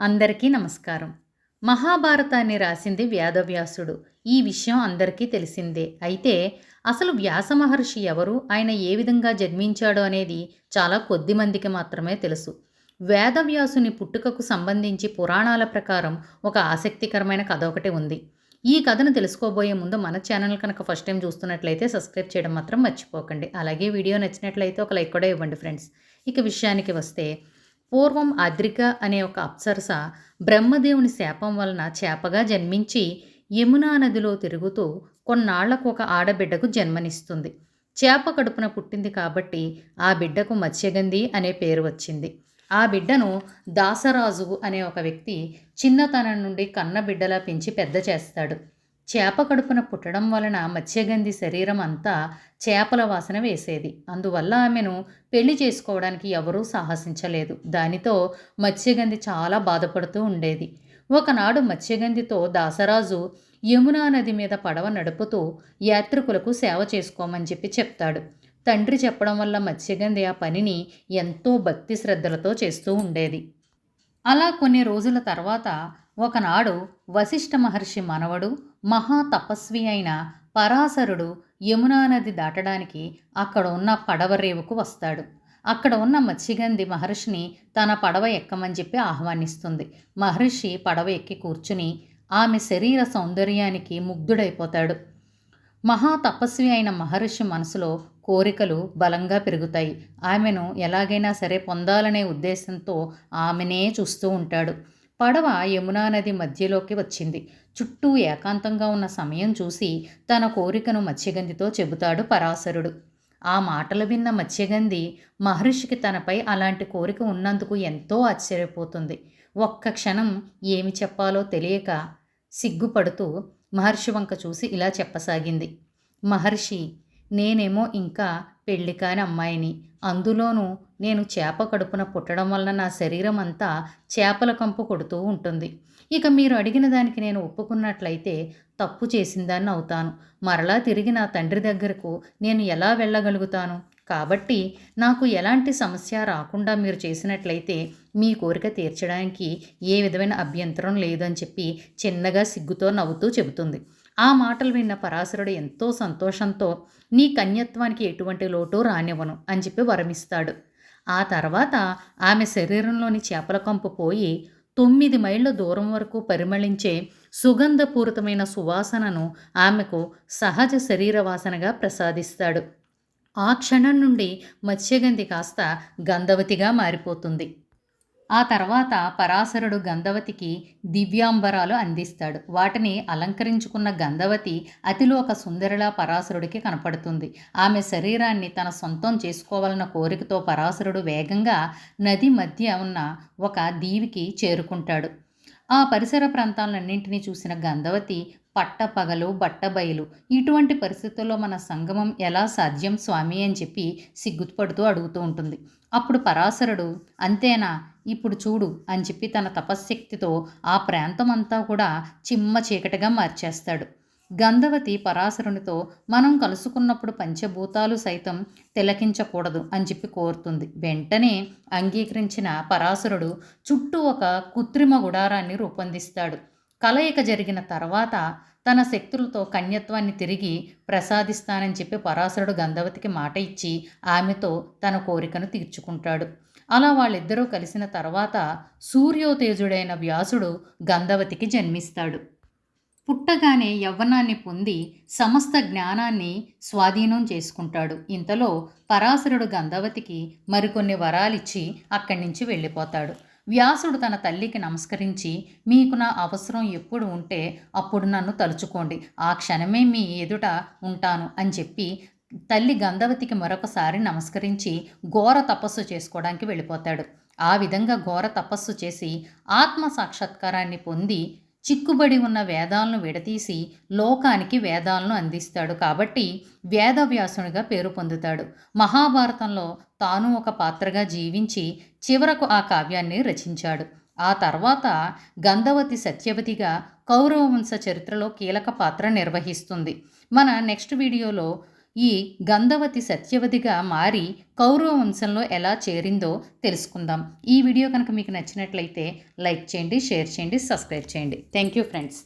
అందరికీ నమస్కారం. మహాభారతాన్ని రాసింది వేదవ్యాసుడు ఈ విషయం అందరికీ తెలిసిందే. అయితే అసలు వ్యాస మహర్షి ఎవరు? ఆయన ఏ విధంగా జన్మించాడు అనేది చాలా కొద్ది మందికి మాత్రమే తెలుసు. వేదవ్యాసుని పుట్టుకకు సంబంధించి పురాణాల ప్రకారం ఒక ఆసక్తికరమైన కథ ఒకటి ఉంది. ఈ కథను తెలుసుకోబోయే ముందు మన ఛానల్ కనుక ఫస్ట్ టైం చూస్తున్నట్లయితే సబ్స్క్రైబ్ చేయడం మాత్రం మర్చిపోకండి. అలాగే వీడియో నచ్చినట్లయితే ఒక లైక్ కూడా ఇవ్వండి ఫ్రెండ్స్. ఇక విషయానికి వస్తే పూర్వం అద్రిక అనే ఒక అప్సరస బ్రహ్మదేవుని శాపం వలన చేపగా జన్మించి యమునా నదిలో తిరుగుతూ కొన్నాళ్ళకు ఒక ఆడబిడ్డకు జన్మనిస్తుంది. చేప కడుపున పుట్టింది కాబట్టి ఆ బిడ్డకు మత్స్యగంధి అనే పేరు వచ్చింది. ఆ బిడ్డను దాసరాజు అనే ఒక వ్యక్తి చిన్నతనం నుండి కన్న బిడ్డలా పెంచి పెద్ద చేస్తాడు. చేప కడుపున పుట్టడం వలన మత్స్యగంధి శరీరం అంతా చేపల వాసన వేసేది. అందువల్ల ఆమెను పెళ్ళి చేసుకోవడానికి ఎవరూ సాహసించలేదు. దానితో మత్స్యగంధి చాలా బాధపడుతూ ఉండేది. ఒకనాడు మత్స్యగంధితో దాసరాజు యమునా నది మీద పడవ నడుపుతూ యాత్రికులకు సేవ చేసుకోమని చెప్పి చెప్తాడు. తండ్రి చెప్పడం వల్ల మత్స్యగంధి ఆ పనిని ఎంతో భక్తి శ్రద్ధలతో చేస్తూ ఉండేది. అలా కొన్ని రోజుల తర్వాత ఒకనాడు వశిష్ఠ మహర్షి మనవడు మహా తపస్వి అయిన పరాశరుడు యమునా నది దాటడానికి అక్కడ ఉన్న పడవ రేవుకు వస్తాడు. అక్కడ ఉన్న మత్స్యగంధి మహర్షిని తన పడవ ఎక్కమని చెప్పి ఆహ్వానిస్తుంది. మహర్షి పడవ ఎక్కి కూర్చుని ఆమె శరీర సౌందర్యానికి ముగ్ధుడైపోతాడు. మహా తపస్వి అయిన మహర్షి మనసులో కోరికలు బలంగా పెరుగుతాయి. ఆమెను ఎలాగైనా సరే పొందాలనే ఉద్దేశంతో ఆమెనే చూస్తూ ఉంటాడు. పడవ యమునా నది మధ్యలోకి వచ్చింది. చుట్టూ ఏకాంతంగా ఉన్న సమయం చూసి తన కోరికను మత్స్యగంధితో చెబుతాడు పరాశరుడు. ఆ మాటలు విన్న మత్స్యగంధి మహర్షికి తనపై అలాంటి కోరిక ఉన్నందుకు ఎంతో ఆశ్చర్యపోతుంది. ఒక్క క్షణం ఏమి చెప్పాలో తెలియక సిగ్గుపడుతూ మహర్షి వంక చూసి ఇలా చెప్పసాగింది. మహర్షి నేనేమో ఇంకా పెళ్ళి కాని అమ్మాయిని. అందులోనూ నేను చేప కడుపున పుట్టడం వలన నా శరీరం అంతా చేపల కంపు కొడుతూ ఉంటుంది. ఇక మీరు అడిగిన దానికి నేను ఒప్పుకున్నట్లయితే తప్పు చేసిందాన్ని అవుతాను. మరలా తిరిగి నా తండ్రి దగ్గరకు నేను ఎలా వెళ్ళగలుగుతాను? కాబట్టి నాకు ఎలాంటి సమస్య రాకుండా మీరు చేసినట్లయితే మీ కోరిక తీర్చడానికి ఏ విధమైన అభ్యంతరం లేదని చెప్పి చిన్నగా సిగ్గుతో నవ్వుతూ చెబుతుంది. ఆ మాటలు విన్న పరాశరుడు ఎంతో సంతోషంతో నీ కన్యత్వానికి ఎటువంటి లోటు రానివ్వను అని చెప్పి వరమిస్తాడు. ఆ తర్వాత ఆమె శరీరంలోని చేపల కంపు పోయి తొమ్మిది మైళ్ళ దూరం వరకు పరిమళించే సుగంధపూరితమైన సువాసనను ఆమెకు సహజ శరీర వాసనగా ప్రసాదిస్తాడు. ఆ క్షణం నుండి మత్స్యగంధి కాస్త గంధవతిగా మారిపోతుంది. ఆ తర్వాత పరాశరుడు గంధవతికి దివ్యాంబరాలు అందిస్తాడు. వాటిని అలంకరించుకున్న గంధవతి అతిలోక సుందరిలా పరాశరుడికి కనపడుతుంది. ఆమె శరీరాన్ని తన సొంతం చేసుకోవాలన్న కోరికతో పరాశరుడు వేగంగా నది మధ్య ఉన్న ఒక దీవికి చేరుకుంటాడు. ఆ పరిసర ప్రాంతాలన్నింటినీ చూసిన గంధవతి పట్టపగలు బట్టబయలు. ఇటువంటి పరిస్థితుల్లో మన సంగమం ఎలా సాధ్యం స్వామి అని చెప్పి సిగ్గుపడుతూ అడుగుతూ ఉంటుంది. అప్పుడు పరాశరుడు అంతేనా? ఇప్పుడు చూడు అని చెప్పి తన తపశ్శక్తితో ఆ ప్రాంతం అంతా కూడా చిమ్మ చీకటిగా మార్చేస్తాడు. గంధవతి పరాశరునితో మనం కలుసుకున్నప్పుడు పంచభూతాలు సైతం తిలకించకూడదు అని చెప్పి కోరుతుంది. వెంటనే అంగీకరించిన పరాశరుడు చుట్టూ ఒక కృత్రిమ గుడారాన్ని రూపొందిస్తాడు. కలయిక జరిగిన తర్వాత తన శక్తులతో కన్యత్వాన్ని తిరిగి ప్రసాదిస్తానని చెప్పి పరాశరుడు గంధవతికి మాట ఇచ్చి ఆమెతో తన కోరికను తీర్చుకుంటాడు. అలా వాళ్ళిద్దరూ కలిసిన తర్వాత సూర్యోతేజుడైన వ్యాసుడు గంధవతికి జన్మిస్తాడు. పుట్టగానే యవ్వనాన్ని పొంది సమస్త జ్ఞానాన్ని స్వాధీనం చేసుకుంటాడు. ఇంతలో పరాశరుడు గంధవతికి మరికొన్ని వరాలిచ్చి అక్కడి నుంచి వెళ్ళిపోతాడు. వ్యాసుడు తన తల్లికి నమస్కరించి మీకు నా అవసరం ఎప్పుడు ఉంటే అప్పుడు నన్ను తలుచుకోండి. ఆ క్షణమే మీ ఎదుట ఉంటాను అని చెప్పి తల్లి గంధవతికి మరొకసారి నమస్కరించి ఘోర తపస్సు చేసుకోవడానికి వెళ్ళిపోతాడు. ఆ విధంగా ఘోర తపస్సు చేసి ఆత్మ సాక్షాత్కారాన్ని పొంది చిక్కుబడి ఉన్న వేదాలను విడతీసి లోకానికి వేదాలను అందిస్తాడు. కాబట్టి వేదవ్యాసునిగా పేరు పొందుతాడు. మహాభారతంలో తాను ఒక పాత్రగా జీవించి చివరకు ఆ కావ్యాన్ని రచించాడు. ఆ తర్వాత గంధవతి సత్యవతిగా కౌరవ వంశ చరిత్రలో కీలక పాత్ర నిర్వహిస్తుంది. మన నెక్స్ట్ వీడియోలో ఈ గంధవతి సత్యవతిగా మారి కౌరవ వంశంలో ఎలా చేరిందో తెలుసుకుందాం. ఈ వీడియో కనుక మీకు నచ్చినట్లయితే లైక్ చేయండి షేర్ చేయండి సబ్స్క్రైబ్ చేయండి. Thank you friends.